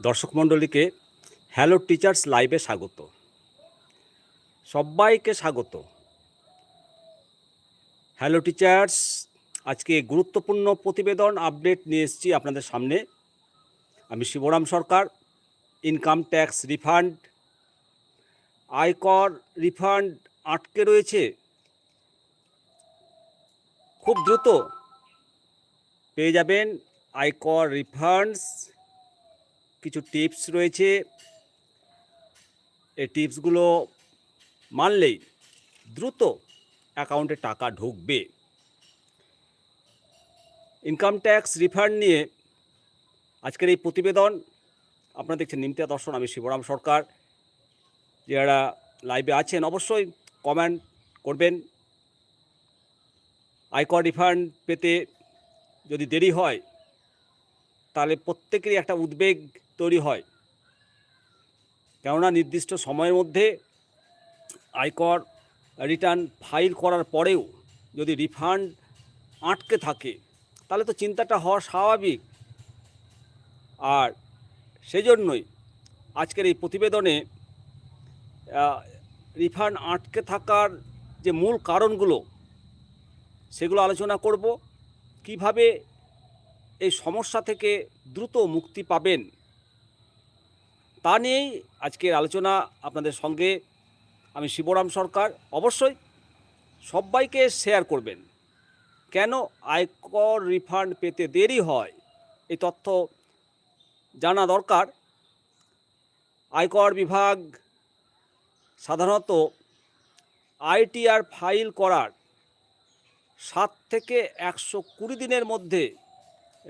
দর্শক মণ্ডলীকে hello teachers লাইভে স্বাগত। সবাইকে স্বাগত। হ্যালো টিচার্স আজকে গুরুত্বপূর্ণ প্রতিবেদন আপডেট নিয়ে এসেছি আপনাদের সামনে। আমি Shibram Sarkar income tax refund আয়কর রিফান্ড আটকে রয়েছে। খুব দ্রুত পেয়ে যাবেন আয়কর রিফান্ডস কিছু টিপস রয়েছে। এই টিপসগুলো মানলেই দ্রুত অ্যাকাউন্টে টাকা ঢুকবে। ইনকাম ট্যাক্স রিফান্ড নিয়ে আজকের এই প্রতিবেদন। আপনারা দেখছেন নিমতিয়া দর্শন, আমি শিবরাম সরকার। যারা লাইভে আছেন, অবশ্যই কমেন্ট করবেন। আয়কর রিফান্ড পেতে যদি দেরি হয় তাহলে প্রত্যেকেরই একটা উদ্বেগ তৈরি হয়। কেননা নির্দিষ্ট সময়ের মধ্যে আয়কর রিটার্ন ফাইল করার পরেও যদি রিফান্ড আটকে থাকে, তাহলে তো চিন্তাটা হওয়া স্বাভাবিক। আর সেজন্যই আজকের এই প্রতিবেদনে রিফান্ড আটকে থাকার যে মূল কারণগুলো, সেগুলো আলোচনা করব। কীভাবে এই সমস্যা থেকে দ্রুত মুক্তি পাবেন। তা নিয়েই আজকের আলোচনা আপনাদের সঙ্গে। আমি শিবরাম সরকার। অবশ্যই সবাইকে শেয়ার করবেন। কেন আয়কর রিফান্ড পেতে দেরি হয়? এই তথ্য জানা দরকার। আয়কর বিভাগ সাধারণত আইটিআর ফাইল করার সাত থেকে একশো কুড়ি দিনের মধ্যে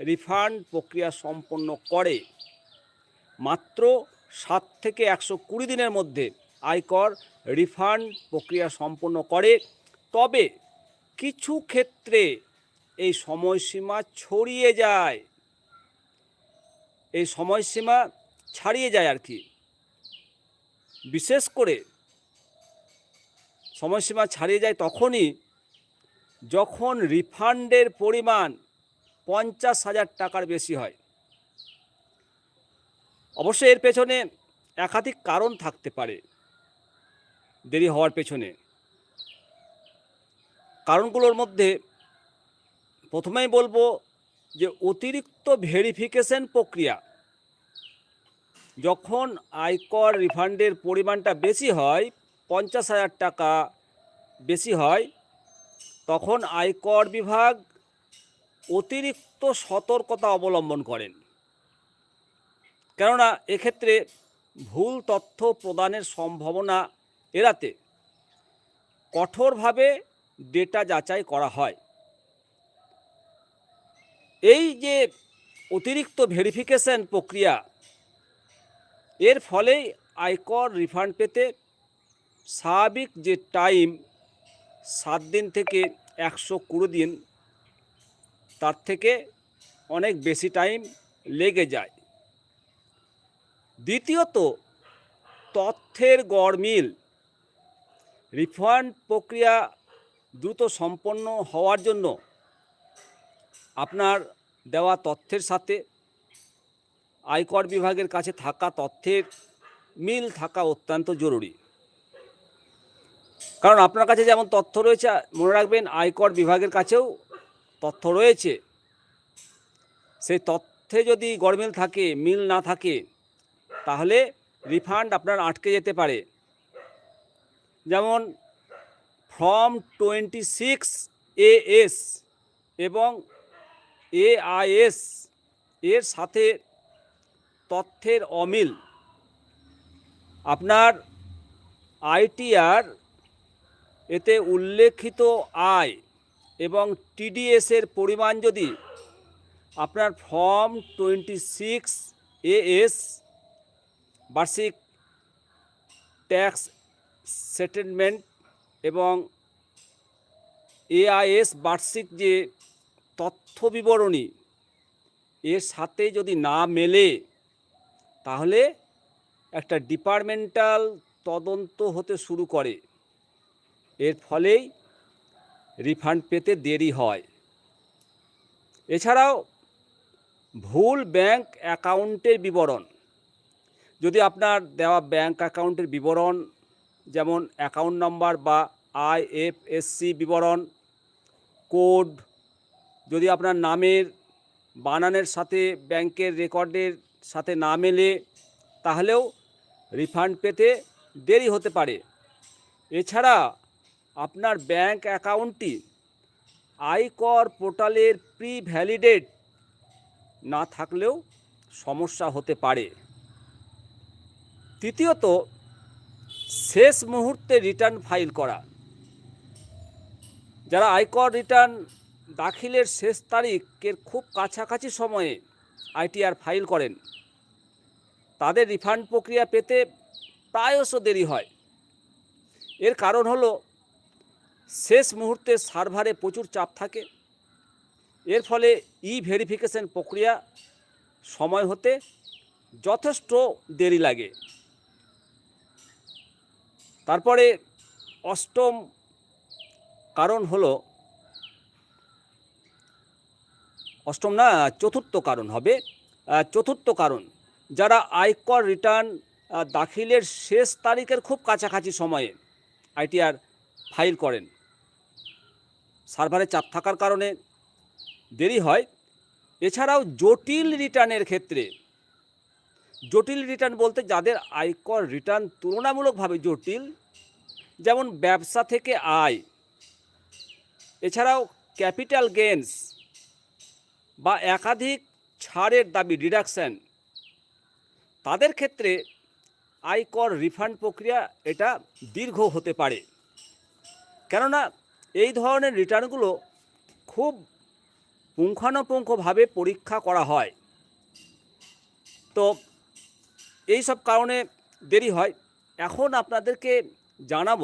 রিফান্ড প্রক্রিয়া সম্পন্ন করে। মাত্র সাত থেকে একশো কুড়ি দিনের মধ্যে আয়কর রিফান্ড প্রক্রিয়া সম্পন্ন করে। তবে কিছু ক্ষেত্রে এই সময়সীমা ছড়িয়ে যায়। এই সময়সীমা ছাড়িয়ে যায় আর কি। বিশেষ করে সময়সীমা ছাড়িয়ে যায় তখনই যখন রিফান্ডের পরিমাণ পঞ্চাশ হাজার টাকার বেশি হয়। অবশ্যই এর পেছনে একাধিক কারণ থাকতে পারে। দেরি হওয়ার পেছনে। কারণগুলোর মধ্যে প্রথমেই বলব যে অতিরিক্ত ভেরিফিকেশন প্রক্রিয়া। যখন আয়কর রিফান্ডের পরিমাণটা বেশি হয়, পঞ্চাশ হাজার টাকা বেশি হয়, তখন আয়কর বিভাগ অতিরিক্ত সতর্কতা অবলম্বন করেন। কেননা, এক্ষেত্রে ভুল তথ্য প্রদানের সম্ভাবনা এড়াতে কঠোরভাবে ডেটা যাচাই করা হয়। এই যে অতিরিক্ত ভেরিফিকেশন প্রক্রিয়া, এর ফলেই আয়কর রিফান্ড পেতে স্বাভাবিক যে টাইম, সাত দিন থেকে একশো কুড়ি দিন তার থেকে অনেক বেশি টাইম লেগে যায়। দ্বিতীয়ত, তথ্যের গড়মিল। রিফান্ড প্রক্রিয়া দ্রুত সম্পন্ন হওয়ার জন্য আপনার দেওয়া তথ্যের সাথে, আয়কর বিভাগের কাছে থাকা তথ্যের মিল থাকা অত্যন্ত জরুরি। কারণ আপনার কাছে যেমন তথ্য রয়েছে, মনে রাখবেন আয়কর বিভাগের কাছেও তথ্য রয়েছে। সেই তথ্যে যদি গড়মিল থাকে, মিল না থাকে, তাহলে রিফান্ড আপনার আটকে যেতে পারে। যেমন ফর্ম টোয়েন্টি সিক্স এএস এবং এআইএস এর সাথে তথ্যের অমিল। আপনার আইটিআর এতে উল্লেখিত আয় এবং টিডিএসের পরিমাণ যদি আপনার ফর্ম টোয়েন্টি সিক্স এএস বার্ষিক ট্যাক্স সেটেলমেন্ট এবং এআইএস বার্ষিক যে তথ্য বিবরণী, এর সাথে যদি না মেলে, তাহলে একটা ডিপার্টমেন্টাল তদন্ত হতে শুরু করে। এর ফলেই রিফান্ড পেতে দেরি হয়। এছাড়াও, ভুল ব্যাংক অ্যাকাউন্টের বিবরণ। যদি আপনার দেওয়া ব্যাংক অ্যাকাউন্টের বিবরণ, যেমন অ্যাকাউন্ট নাম্বার বা আইএফএসসি বিবরণ কোড যদি আপনার নামের, বানানের সাথে ব্যাংকের রেকর্ডের সাথে না মেলে, তাহলেও রিফান্ড পেতে দেরি হতে পারে। এছাড়া আপনার ব্যাংক অ্যাকাউন্টটি আয়কর পোর্টালের প্রি ভ্যালিডেট না থাকলেও সমস্যা হতে পারে। তৃতীয়ত, শেষ মুহূর্তে রিটার্ন ফাইল করা। যারা আয়কর রিটার্ন দাখিলের শেষ তারিখের খুব কাছাকাছি সময়ে আইটিআর ফাইল করেন, তাদের রিফান্ড প্রক্রিয়া পেতে প্রায়শ দেরি হয়। এর কারণ হলো শেষ মুহূর্তে সার্ভারে প্রচুর চাপ থাকে। এর ফলে ই ভেরিফিকেশন প্রক্রিয়া সময় হতে যথেষ্ট দেরি লাগে। তারপরে অষ্টম কারণ হলো, অষ্টম না, চতুর্থ কারণ হবে। চতুর্থ কারণ, যারা আয়কর রিটার্ন দাখিলের শেষ তারিখের খুব কাছাকাছি সময়ে আইটিআর ফাইল করেন সার্ভারে চাপ থাকার কারণে দেরি হয়। এছাড়াও জটিল রিটার্নের ক্ষেত্রে, জটিল রিটার্ন বলতে যাদের আয়কর রিটার্ন তুলনামূলকভাবে জটিল, যেমন ব্যবসা থেকে আয়, এছাড়াও ক্যাপিটাল গেন্স বা একাধিক ছাড়ের দাবি, ডিডাকশান, তাদের ক্ষেত্রে আয়কর রিফান্ড প্রক্রিয়া এটা দীর্ঘ হতে পারে। কেননা এই ধরনের রিটার্নগুলো খুব পুঙ্খানুপুঙ্খভাবে পরীক্ষা করা হয়। তো এই সব কারণে দেরি হয়। এখন আপনাদেরকে জানাব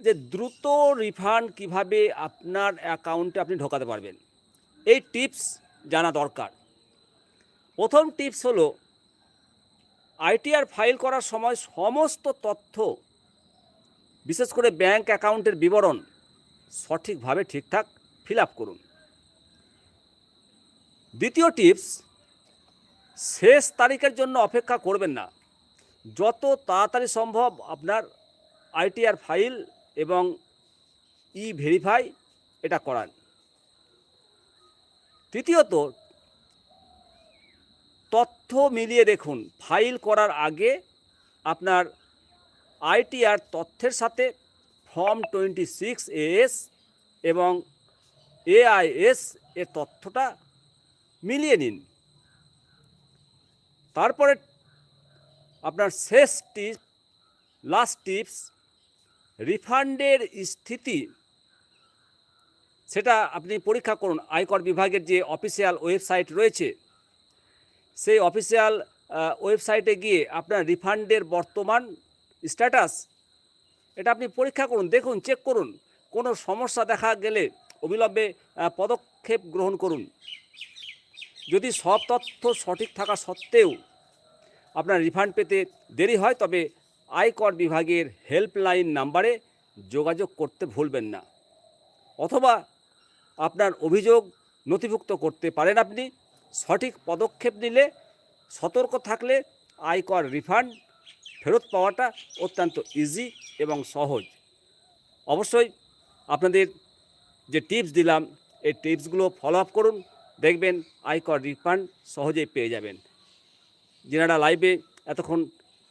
যে দ্রুত রিফান্ড কীভাবে আপনার অ্যাকাউন্টে আপনি ঢোকাতে পারবেন। এই টিপস জানা দরকার। প্রথম টিপস হলো, আইটিআর ফাইল করার সময় সমস্ত তথ্য, বিশেষ করে ব্যাংক অ্যাকাউন্টের বিবরণ সঠিকভাবে ঠিকঠাক ফিল করুন। দ্বিতীয় টিপস শেষ তারিখের জন্য অপেক্ষা করবেন না। যত তাড়াতাড়ি সম্ভব আপনার আইটিআর ফাইল এবং ই ভেরিফাই এটা করান। তৃতীয়ত, তথ্য মিলিয়ে দেখুন। ফাইল করার আগে আপনার আইটিআর তথ্যের সাথে ফর্ম টোয়েন্টি সিক্স এস এবং এআইএস এর তথ্যটা মিলিয়ে নিন। তারপরে আপনার শেষ টিপ লাস্ট টিপস রিফান্ডের স্থিতি। সেটা আপনি পরীক্ষা করুন। আয়কর বিভাগের যে অফিসিয়াল ওয়েবসাইট রয়েছে, সেই অফিসিয়াল ওয়েবসাইটে গিয়ে আপনার রিফান্ডের বর্তমান স্ট্যাটাস এটা আপনি পরীক্ষা করুন, দেখুন চেক করুন। কোনো সমস্যা দেখা গেলে অবিলম্বে পদক্ষেপ গ্রহণ করুন। যদি সব তথ্য সঠিক থাকা সত্ত্বেও আপনার রিফান্ড পেতে দেরি হয়, তবে আয়কর বিভাগের হেল্পলাইন নাম্বারে যোগাযোগ করতে ভুলবেন না। অথবা আপনার অভিযোগ নথিভুক্ত করতে পারেন আপনি। সঠিক পদক্ষেপ নিলে সতর্ক থাকলে আয়কর রিফান্ড ফেরত পাওয়াটা অত্যন্ত ইজি এবং সহজ। অবশ্যই আপনাদের যে টিপস দিলাম, এই টিপসগুলো ফলো আপ করুন, দেখবেন আয়কর রিফান্ড সহজেই পেয়ে যাবেন। যেনারা লাইভে এতক্ষণ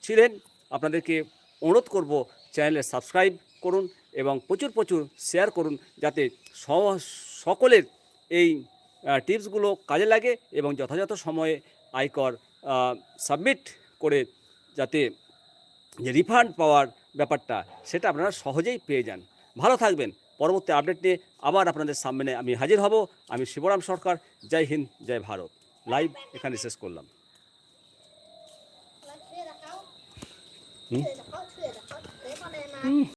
ছিলেন, আপনাদেরকে অনুরোধ করব চ্যানেলে সাবস্ক্রাইব করুন এবং প্রচুর প্রচুর শেয়ার করুন, যাতে সকলের এই টিপসগুলো কাজে লাগে এবং যথাযথ সময়ে আয়কর সাবমিট করে যাতে যে রিফান্ড পাওয়ার ব্যাপারটা, সেটা আপনারা সহজেই পেয়ে যান। ভালো থাকবেন। পরবর্তী আপডেট নিয়ে আবার আপনাদের সামনে আমি হাজির হব। আমি শিবরাম সরকার। জয় হিন্দ, জয় ভারত। লাইভ এখানে শেষ করলাম। Let's